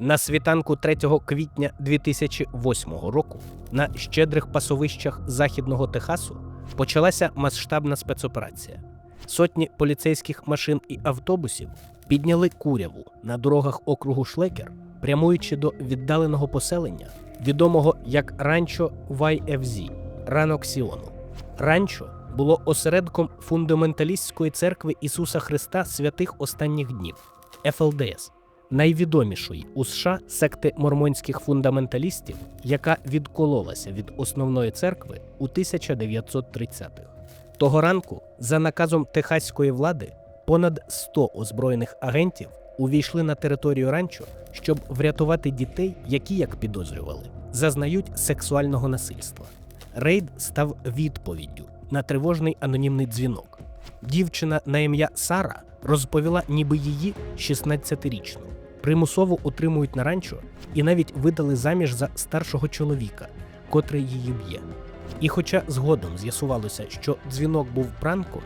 На світанку 3 квітня 2008 року на щедрих пасовищах західного Техасу почалася масштабна спецоперація. Сотні поліцейських машин і автобусів підняли куряву на дорогах округу Шлекер, прямуючи до віддаленого поселення, відомого як Ранчо YFZ – ранок Сіону. Ранчо було осередком фундаменталістської церкви Ісуса Христа святих останніх днів ФЛДС, найвідомішої у США секти мормонських фундаменталістів, яка відкололася від основної церкви у 1930-х. Того ранку, за наказом техаської влади, понад 100 озброєних агентів увійшли на територію ранчо, щоб врятувати дітей, які, як підозрювали, зазнають сексуального насильства. Рейд став відповіддю на тривожний анонімний дзвінок. Дівчина на ім'я Сара розповіла, ніби її 16-річну. Примусово утримують на ранчо і навіть видали заміж за старшого чоловіка, котрий її б'є. І хоча згодом з'ясувалося, що дзвінок був пранком,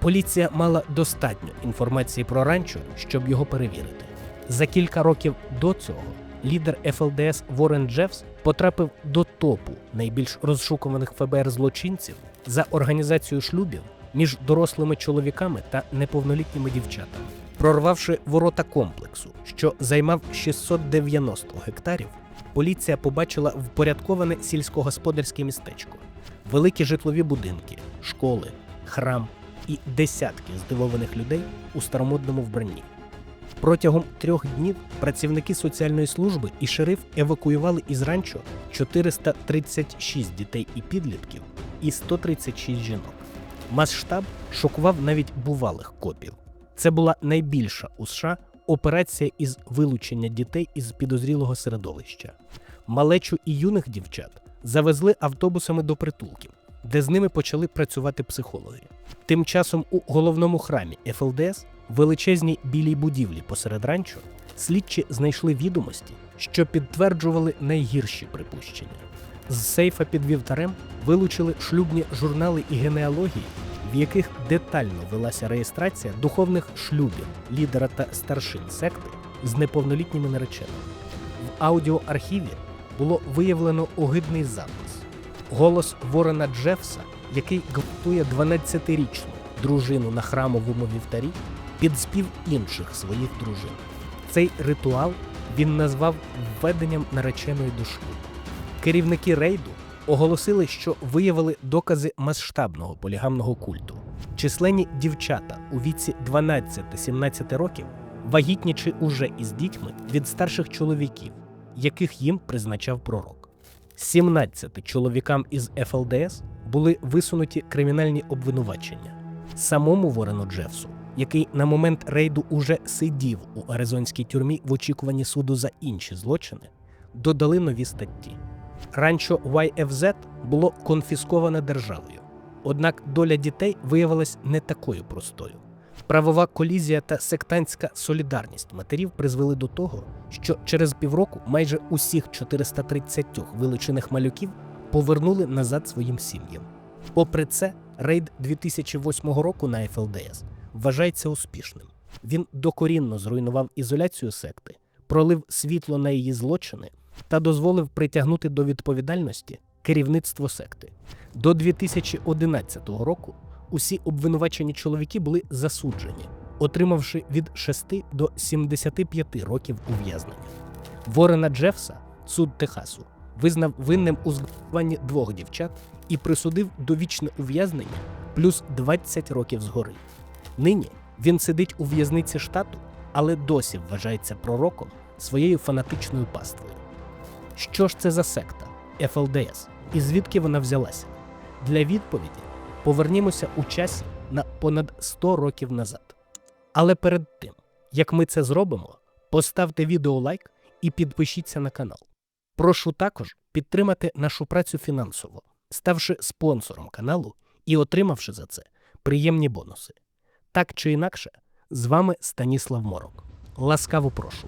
поліція мала достатньо інформації про ранчо, щоб його перевірити. За кілька років до цього лідер ФЛДС Ворен Джефс потрапив до топу найбільш розшукуваних ФБР злочинців за організацію шлюбів між дорослими чоловіками та неповнолітніми дівчатами. Прорвавши ворота комплексу, що займав 690 гектарів, поліція побачила впорядковане сільськогосподарське містечко, великі житлові будинки, школи, храм і десятки здивованих людей у старомодному вбранні. Протягом трьох днів працівники соціальної служби і шериф евакуювали із ранчо 436 дітей і підлітків і 136 жінок. Масштаб шокував навіть бувалих копів. Це була найбільша у США операція із вилучення дітей із підозрілого середовища. Малечу і юних дівчат завезли автобусами до притулків, де з ними почали працювати психологи. Тим часом у головному храмі ФЛДС, величезній білій будівлі посеред ранчо, слідчі знайшли відомості, що підтверджували найгірші припущення. З сейфа під вівтарем вилучили шлюбні журнали і генеалогії, в яких детально велася реєстрація духовних шлюбів лідера та старшин секти з неповнолітніми нареченими. В аудіоархіві було виявлено огидний запис. Голос Ворона Джефса, який гвалтує 12-річну дружину на храмовому вівтарі, під спів інших своїх дружин. Цей ритуал він назвав введенням нареченої до шлюбу. Керівники рейду оголосили, що виявили докази масштабного полігамного культу. Численні дівчата у віці 12-17 років вагітнічі уже із дітьми від старших чоловіків, яких їм призначав пророк. 17 чоловікам із ФЛДС були висунуті кримінальні обвинувачення. Самому Ворену Джефсу, який на момент рейду уже сидів у аризонській тюрмі в очікуванні суду за інші злочини, додали нові статті. Ранчо YFZ було конфісковане державою. Однак доля дітей виявилась не такою простою. Правова колізія та сектантська солідарність матерів призвели до того, що через півроку майже усіх 430 вилучених малюків повернули назад своїм сім'ям. Попри це, рейд 2008 року на ФЛДС вважається успішним. Він докорінно зруйнував ізоляцію секти, пролив світло на її злочини та дозволив притягнути до відповідальності керівництво секти. До 2011 року усі обвинувачені чоловіки були засуджені, отримавши від 6 до 75 років ув'язнення. Ворена Джефса, суд Техасу, визнав винним у зґвалтуванні двох дівчат і присудив довічне ув'язнення плюс 20 років згори. Нині він сидить у в'язниці штату, але досі вважається пророком своєю фанатичною паствою. Що ж це за секта ФЛДС і звідки вона взялася? Для відповіді повернімося у часі на понад 100 років назад. Але перед тим, як ми це зробимо, поставте відео лайк і підпишіться на канал. Прошу також підтримати нашу працю фінансово, ставши спонсором каналу і отримавши за це приємні бонуси. Так чи інакше, з вами Станіслав Морок. Ласкаво прошу.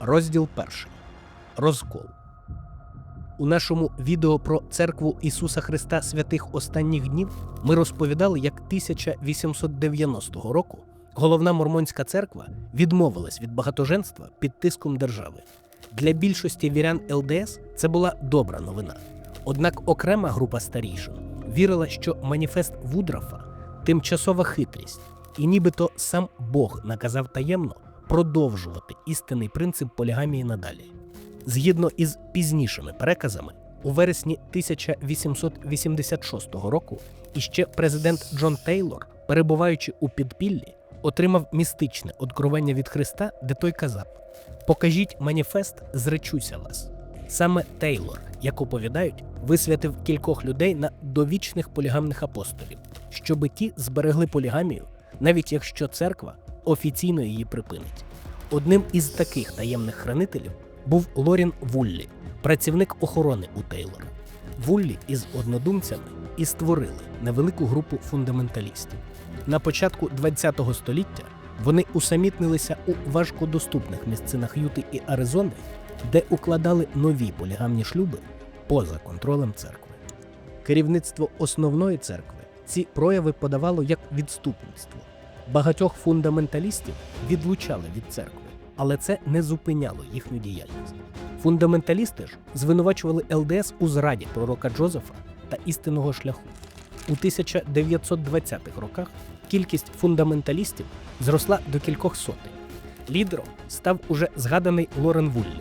Розділ перший. Розкол. У нашому відео про церкву Ісуса Христа святих останніх днів ми розповідали, як 1890 року Головна мормонська церква відмовилась від багатоженства під тиском держави. Для більшості вірян ЛДС це була добра новина. Однак окрема група старішин вірила, що маніфест Вудрафа тимчасова хитрість, і нібито сам Бог наказав таємно продовжувати істинний принцип полігамії надалі. Згідно із пізнішими переказами, у вересні 1886 року іще президент Джон Тейлор, перебуваючи у підпіллі, отримав містичне откровення від Христа, де той казав: Покажіть маніфест, зречуся вас. Саме Тейлор, як оповідають, висвятив кількох людей на довічних полігамних апостолів, щоби ті зберегли полігамію, навіть якщо церква офіційно її припинить. Одним із таких таємних хранителів був Лорін Вуллі, працівник охорони у Тейлора. Вуллі із однодумцями і створили невелику групу фундаменталістів. На початку ХХ століття вони усамітнилися у важкодоступних місцинах Юти і Аризони, де укладали нові полігамні шлюби поза контролем церкви. Керівництво основної церкви ці прояви подавало як відступництво. Багатьох фундаменталістів відлучали від церкви, але це не зупиняло їхню діяльність. Фундаменталісти ж звинувачували ЛДС у зраді пророка Джозефа та істинного шляху. У 1920-х роках кількість фундаменталістів зросла до кількох сотень. Лідером став уже згаданий Лорен Вуллі.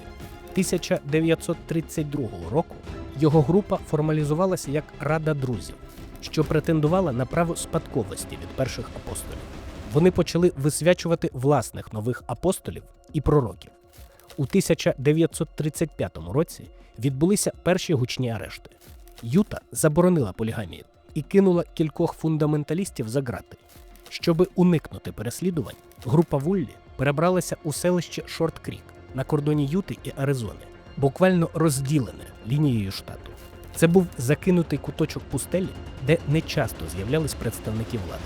1932 року його група формалізувалася як Рада друзів, що претендувала на право спадковості від перших апостолів. Вони почали висвячувати власних нових апостолів і пророків. У 1935 році відбулися перші гучні арешти. Юта заборонила полігамію і кинула кількох фундаменталістів за ґрати. Щоби уникнути переслідувань, група Вуллі перебралася у селище Шорт Крік на кордоні Юти і Аризони, буквально розділене лінією штату. Це був закинутий куточок пустелі, де не часто з'являлись представники влади.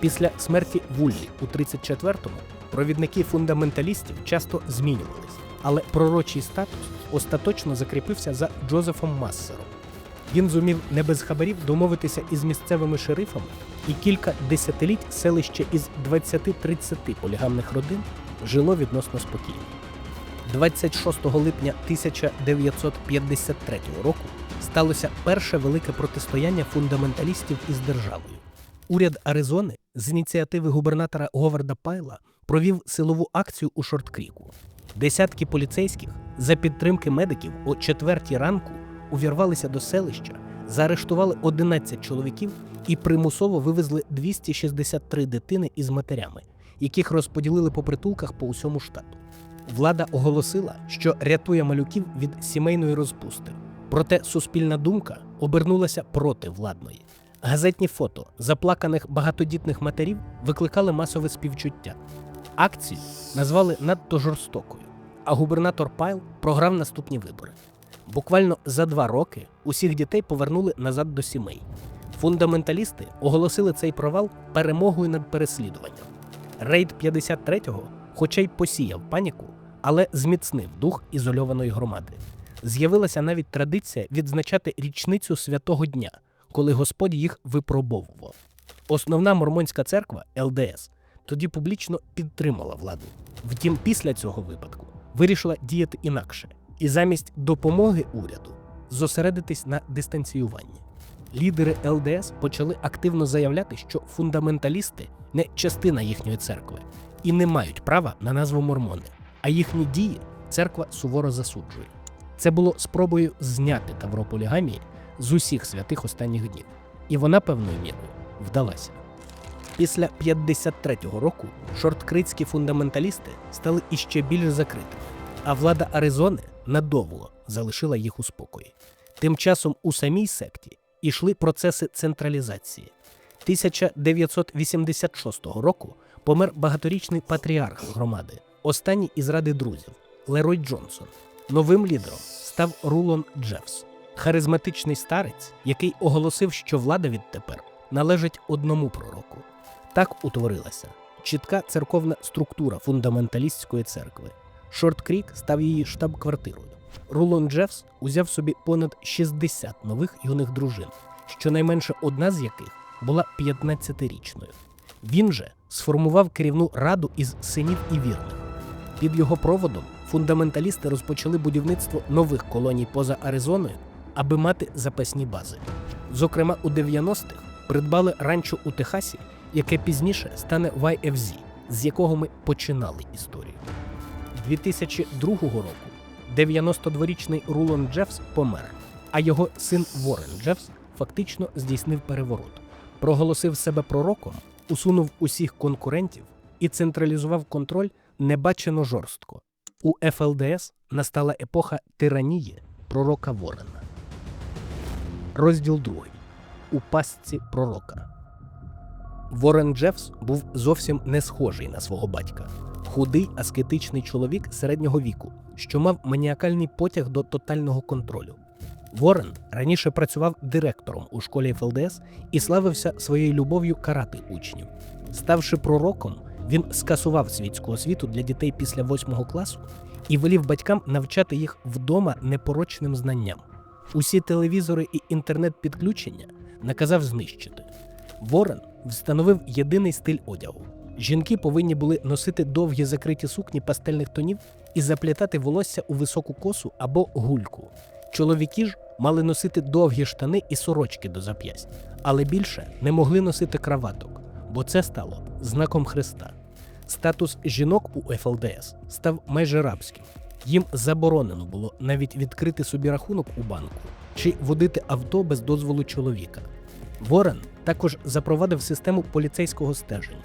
Після смерті Вуллі у 34-му провідники фундаменталістів часто змінювались, але пророчий статус остаточно закріпився за Джозефом Массером. Він зумів не без хабарів домовитися із місцевими шерифами, і кілька десятиліть селище із 20-30 полігамних родин жило відносно спокійно. 26 липня 1953 року сталося перше велике протистояння фундаменталістів із державою. Уряд Аризони з ініціативи губернатора Говарда Пайла провів силову акцію у Шорткріку. Десятки поліцейських за підтримки медиків о четвертій ранку увірвалися до селища, заарештували 11 чоловіків і примусово вивезли 263 дитини із матерями, яких розподілили по притулках по усьому штату. Влада оголосила, що рятує малюків від сімейної розпусти. Проте суспільна думка обернулася проти владної. Газетні фото заплаканих багатодітних матерів викликали масове співчуття. Акцію назвали надто жорстокою, а губернатор Пайл програв наступні вибори. Буквально за два роки усіх дітей повернули назад до сімей. Фундаменталісти оголосили цей провал перемогою над переслідуванням. Рейд 53-го, хоча й посіяв паніку, але зміцнив дух ізольованої громади. З'явилася навіть традиція відзначати річницю святого дня, коли Господь їх випробовував. Основна мормонська церква ЛДС тоді публічно підтримала владу. Втім, після цього випадку вирішила діяти інакше і замість допомоги уряду зосередитись на дистанціюванні. Лідери ЛДС почали активно заявляти, що фундаменталісти не частина їхньої церкви і не мають права на назву мормони, а їхні дії церква суворо засуджує. Це було спробою зняти тавро полігамії з усіх святих останніх днів, і вона певною мірою вдалася. Після 53-го року шорткритські фундаменталісти стали іще більш закритими, а влада Аризони надовго залишила їх у спокої. Тим часом у самій секті йшли процеси централізації. 1986 року помер багаторічний патріарх громади, останній із ради друзів Лерой Джонсон. Новим лідером став Рулон Джефс, харизматичний старець, який оголосив, що влада відтепер належить одному пророку. Так утворилася чітка церковна структура фундаменталістської церкви. Шорт Крік став її штаб-квартирою. Рулон Джефс узяв собі понад 60 нових юних дружин, щонайменше одна з яких була 15-річною. Він же сформував керівну раду із синів і вірних. Під його проводом фундаменталісти розпочали будівництво нових колоній поза Аризоною, аби мати запасні бази. Зокрема, у 90-х придбали ранчо у Техасі, яке пізніше стане YFZ, з якого ми починали історію. 2002 року 92-річний Рулон Джефс помер, а його син Ворен Джефс фактично здійснив переворот, проголосив себе пророком, усунув усіх конкурентів і централізував контроль небачено жорстко. У ФЛДС настала епоха тиранії пророка Ворена. Розділ 2. У пастці пророка. Ворен Джефс був зовсім не схожий на свого батька. Худий аскетичний чоловік середнього віку, що мав маніакальний потяг до тотального контролю. Ворен раніше працював директором у школі ФЛДС і славився своєю любов'ю карати учнів. Ставши пророком, він скасував світську освіту для дітей після восьмого класу і велів батькам навчати їх вдома непорочним знанням. Усі телевізори і інтернет-підключення наказав знищити. Ворен встановив єдиний стиль одягу. Жінки повинні були носити довгі закриті сукні пастельних тонів і заплітати волосся у високу косу або гульку. Чоловіки ж мали носити довгі штани і сорочки до зап'ясть, але більше не могли носити краваток, бо це стало знаком Христа. Статус жінок у ФЛДС став майже рабським. Їм заборонено було навіть відкрити собі рахунок у банку чи водити авто без дозволу чоловіка. Ворен також запровадив систему поліцейського стеження,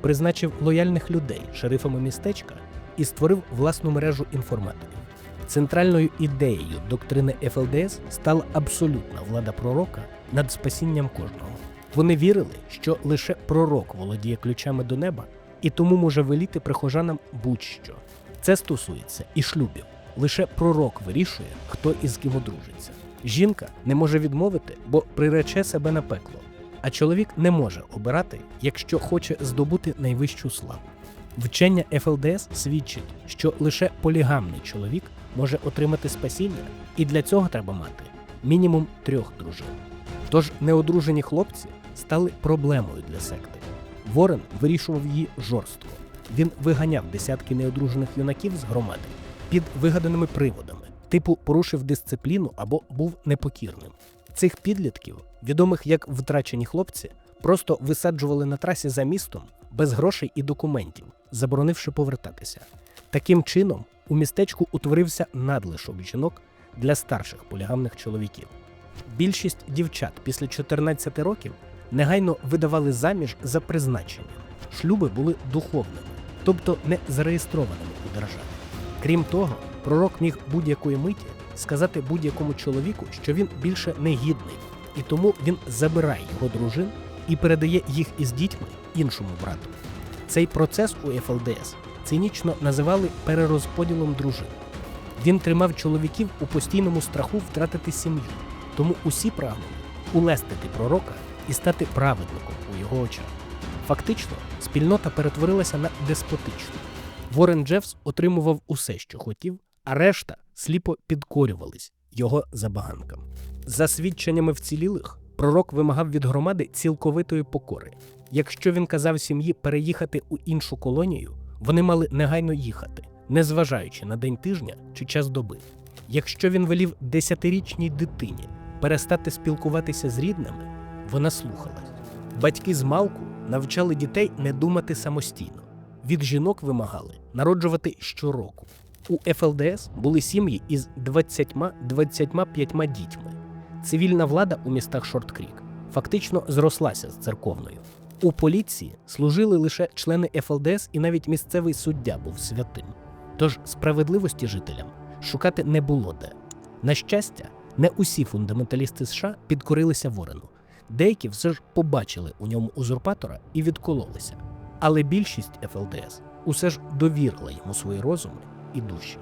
призначив лояльних людей шерифами містечка і створив власну мережу інформаторів. Центральною ідеєю доктрини ФЛДС стала абсолютна влада пророка над спасінням кожного. Вони вірили, що лише пророк володіє ключами до неба і тому може веліти прихожанам будь-що. Це стосується і шлюбів. Лише пророк вирішує, хто із ким одружиться. Жінка не може відмовити, бо прирече себе на пекло. А чоловік не може обирати, якщо хоче здобути найвищу славу. Вчення ФЛДС свідчить, що лише полігамний чоловік може отримати спасіння, і для цього треба мати мінімум трьох дружин. Тож неодружені хлопці стали проблемою для секти. Ворен вирішував її жорстко. Він виганяв десятки неодружених юнаків з громади під вигаданими приводами, типу порушив дисципліну або був непокірним. Цих підлітків, відомих як втрачені хлопці, просто висаджували на трасі за містом без грошей і документів, заборонивши повертатися. Таким чином, у містечку утворився надлишок жінок для старших полігамних чоловіків. Більшість дівчат після 14 років негайно видавали заміж за призначенням. Шлюби були духовними, тобто не зареєстрованими у державі. Крім того, пророк міг будь-якої миті сказати будь-якому чоловіку, що він більше не гідний, і тому він забирає його дружин і передає їх із дітьми іншому брату. Цей процес у ФЛДС цинічно називали перерозподілом дружин. Він тримав чоловіків у постійному страху втратити сім'ю, тому усі прагнули улестити пророка і стати праведником у його очах. Фактично, спільнота перетворилася на деспотичну. Ворен Джефс отримував усе, що хотів, а решта сліпо підкорювались його забаганкам. За свідченнями вцілілих, пророк вимагав від громади цілковитої покори. Якщо він казав сім'ї переїхати у іншу колонію, вони мали негайно їхати, незважаючи на день тижня чи час доби. Якщо він велів десятирічній дитині перестати спілкуватися з рідними, вона слухалась. Батьки з малку навчали дітей не думати самостійно. Від жінок вимагали народжувати щороку. У ФЛДС були сім'ї із 20-25 дітьми. Цивільна влада у містах Шорткрік фактично зрослася з церковною. У поліції служили лише члени ФЛДС, і навіть місцевий суддя був святим. Тож справедливості жителям шукати не було де. На щастя, не усі фундаменталісти США підкорилися Ворену. Деякі все ж побачили у ньому узурпатора і відкололися. Але більшість ФЛДС усе ж довірила йому свої розуми і душі.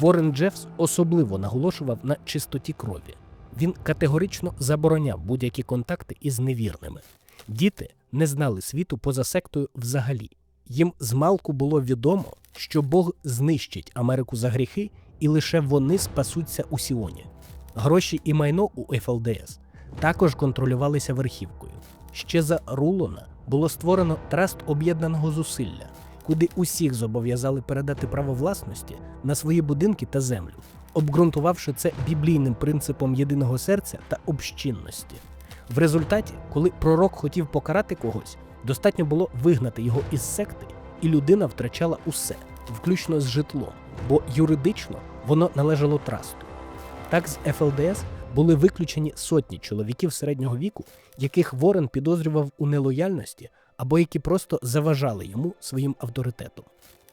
Ворен Джефс особливо наголошував на чистоті крові. Він категорично забороняв будь-які контакти із невірними. Діти не знали світу поза сектою взагалі. Їм змалку було відомо, що Бог знищить Америку за гріхи, і лише вони спасуться у Сіоні. Гроші і майно у ФЛДС також контролювалися верхівкою. Ще за Рулона було створено траст об'єднаного зусилля, куди усіх зобов'язали передати право власності на свої будинки та землю, обґрунтувавши це біблійним принципом єдиного серця та общинності. В результаті, коли пророк хотів покарати когось, достатньо було вигнати його із секти, і людина втрачала усе, включно з житлом, бо юридично воно належало трасту. Так з ФЛДС були виключені сотні чоловіків середнього віку, яких Ворен підозрював у нелояльності або які просто заважали йому своїм авторитетом.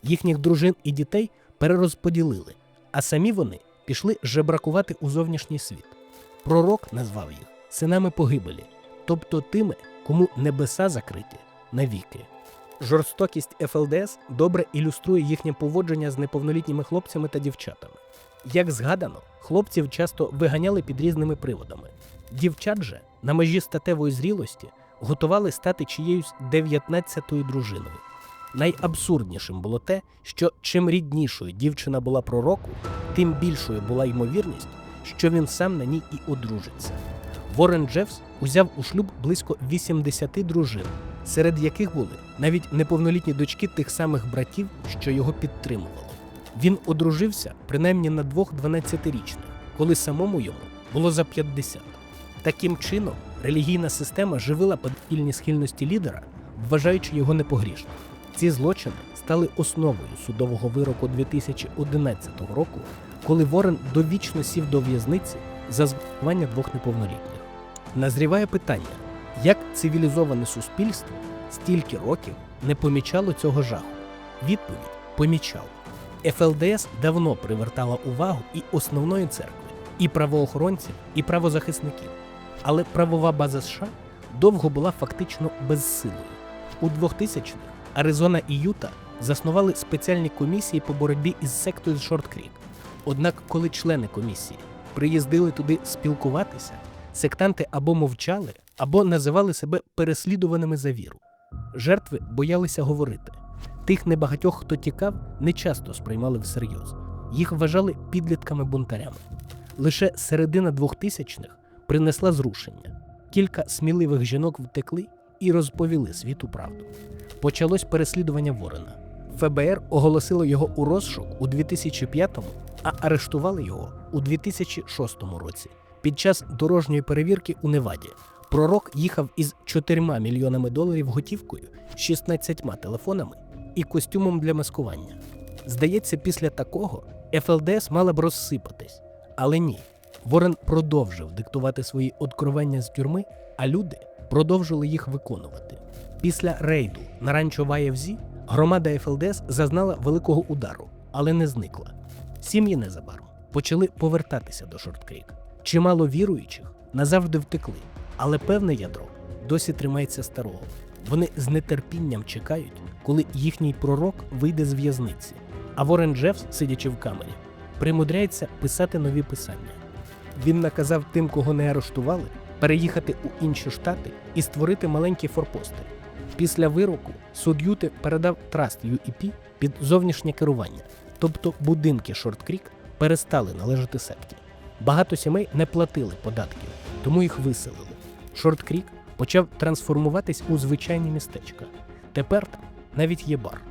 Їхніх дружин і дітей перерозподілили, а самі вони пішли жебракувати у зовнішній світ. Пророк назвав їх синами погибелі, тобто тими, кому небеса закриті навіки. Жорстокість ФЛДС добре ілюструє їхнє поводження з неповнолітніми хлопцями та дівчатами. Як згадано, хлопців часто виганяли під різними приводами. Дівчат же на межі статевої зрілості готували стати чиєюсь 19-ю дружиною. Найабсурднішим було те, що чим ріднішою дівчина була пророку, тим більшою була ймовірність, що він сам на ній і одружиться. Ворен Джефс узяв у шлюб близько 80 дружин, серед яких були навіть неповнолітні дочки тих самих братів, що його підтримували. Він одружився принаймні на двох 12-річних, коли самому йому було за 50. Таким чином, релігійна система живила педофільні схильності лідера, вважаючи його непогрішним. Ці злочини стали основою судового вироку 2011 року, коли Ворен довічно сів до в'язниці за збивання двох неповнолітніх. Назріває питання, як цивілізоване суспільство стільки років не помічало цього жаху? Відповідь помічало. ФЛДС давно привертала увагу і основної церкви, і правоохоронців, і правозахисників. Але правова база США довго була фактично безсилою. У 2000-х Аризона і Юта заснували спеціальні комісії по боротьбі із сектою з Шорт Крік. Однак, коли члени комісії приїздили туди спілкуватися, сектанти або мовчали, або називали себе переслідуваними за віру. Жертви боялися говорити. Тих небагатьох, хто тікав, не часто сприймали всерйоз. Їх вважали підлітками-бунтарями. Лише середина 2000-х принесла зрушення. Кілька сміливих жінок втекли і розповіли світу правду. Почалось переслідування Ворена. ФБР оголосило його у розшук у 2005-му, а арештували його у 2006 році. Під час дорожньої перевірки у Неваді пророк їхав із 4 мільйонами доларів готівкою, 16 телефонами і костюмом для маскування. Здається, після такого ФЛДС мала б розсипатись. Але ні. Ворен продовжив диктувати свої откровення з тюрми, а люди продовжили їх виконувати. Після рейду на ранчо Ваєвзі громада ФЛДС зазнала великого удару, але не зникла. Сім'ї незабаром почали повертатися до Шорткрік. Чимало віруючих назавжди втекли, але певне ядро досі тримається старого. Вони з нетерпінням чекають, коли їхній пророк вийде з в'язниці. А Ворен Джефс, сидячи в камері, примудряється писати нові писання. Він наказав тим, кого не арештували, переїхати у інші штати і створити маленькі форпости. Після вироку суд Юти передав траст UEP під зовнішнє керування, тобто будинки Шорт Крік перестали належати секті. Багато сімей не платили податків, тому їх виселили. Шорт Крік почав трансформуватись у звичайні містечка. Тепер навіть є бар.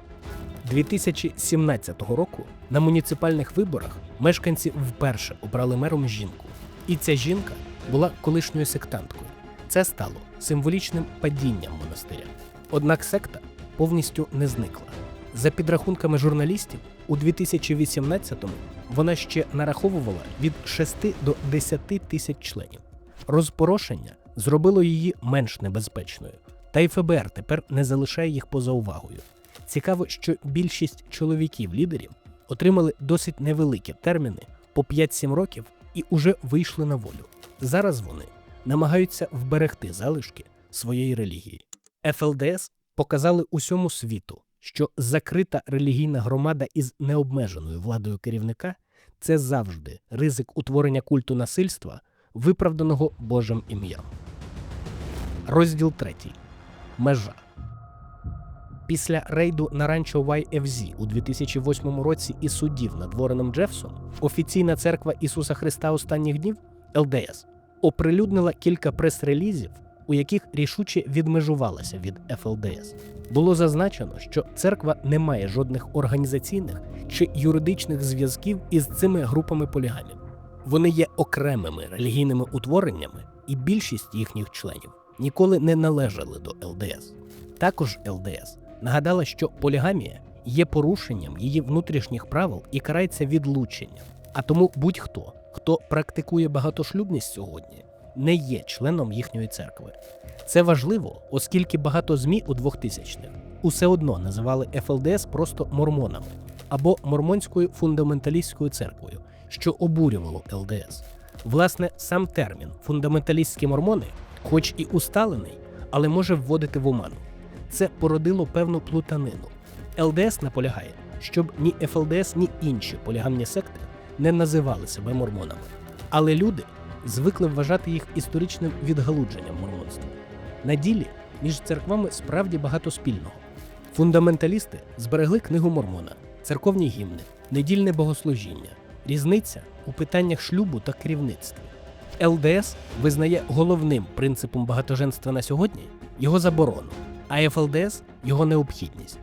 2017 року на муніципальних виборах мешканці вперше обрали мером жінку. І ця жінка була колишньою сектанткою. Це стало символічним падінням монастиря. Однак секта повністю не зникла. За підрахунками журналістів, у 2018-му вона ще нараховувала від 6 до 10 тисяч членів. Розпорошення зробило її менш небезпечною, та й ФБР тепер не залишає їх поза увагою. Цікаво, що більшість чоловіків-лідерів отримали досить невеликі терміни по 5-7 років і уже вийшли на волю. Зараз вони намагаються вберегти залишки своєї релігії. ФЛДС показали усьому світу, що закрита релігійна громада із необмеженою владою керівника це завжди ризик утворення культу насильства, виправданого Божим ім'ям. Розділ 3. Межа. Після рейду на ранчо YFZ у 2008 році і судів над Вореном Джефсом офіційна церква Ісуса Христа останніх днів ЛДС оприлюднила кілька прес-релізів, у яких рішуче відмежувалася від ФЛДС. Було зазначено, що церква не має жодних організаційних чи юридичних зв'язків із цими групами полігамів. Вони є окремими релігійними утвореннями, і більшість їхніх членів ніколи не належали до ЛДС. Також ЛДС нагадала, що полігамія є порушенням її внутрішніх правил і карається відлученням. А тому будь-хто, хто практикує багатошлюбність сьогодні, не є членом їхньої церкви. Це важливо, оскільки багато ЗМІ у 2000-х усе одно називали ФЛДС просто мормонами або мормонською фундаменталістською церквою, що обурювало ЛДС. Власне, сам термін фундаменталістські мормони, хоч і усталений, але може вводити в оману. Це породило певну плутанину. ЛДС наполягає, щоб ні ФЛДС, ні інші полігамні секти не називали себе мормонами. Але люди звикли вважати їх історичним відгалудженням мормонства. На ділі між церквами справді багато спільного. Фундаменталісти зберегли книгу Мормона, церковні гімни, недільне богослужіння, різниця у питаннях шлюбу та керівництва. ЛДС визнає головним принципом багатоженства на сьогодні його заборону, а ФЛДС його необхідність.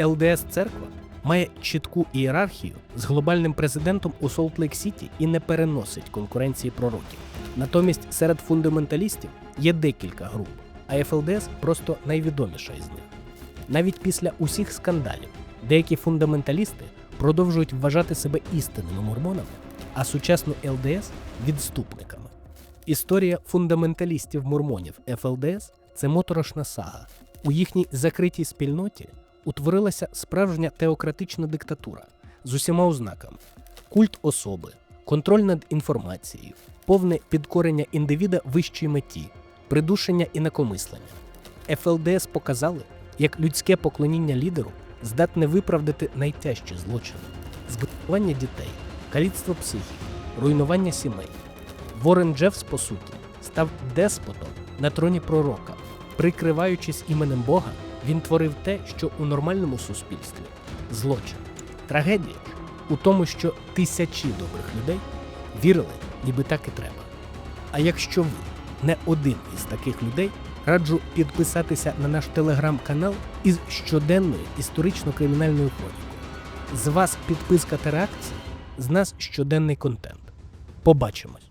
ЛДС церква має чітку ієрархію з глобальним президентом у Солт-Лейк-Сіті і не переносить конкуренції пророків. Натомість серед фундаменталістів є декілька груп, а ФЛДС просто найвідоміша із них. Навіть після усіх скандалів деякі фундаменталісти продовжують вважати себе істинними мормонами, а сучасну ЛДС відступниками. Історія фундаменталістів мормонів ФЛДС це моторошна сага. У їхній закритій спільноті утворилася справжня теократична диктатура з усіма ознаками: культ особи, контроль над інформацією, повне підкорення індивіда вищій меті, придушення інакомислення. ФЛДС показали, як людське поклоніння лідеру здатне виправдати найтяжчі злочини: збивання дітей, каліцтво психів, руйнування сімей. Ворен Джефс, по суті, став деспотом на троні пророка. Прикриваючись іменем Бога, він творив те, що у нормальному суспільстві злочин. Трагедія у тому, що тисячі добрих людей вірили, ніби так і треба. А якщо ви не один із таких людей, раджу підписатися на наш телеграм-канал із щоденною історично-кримінальною хронікою. З вас підписка та реакція, з нас щоденний контент. Побачимось!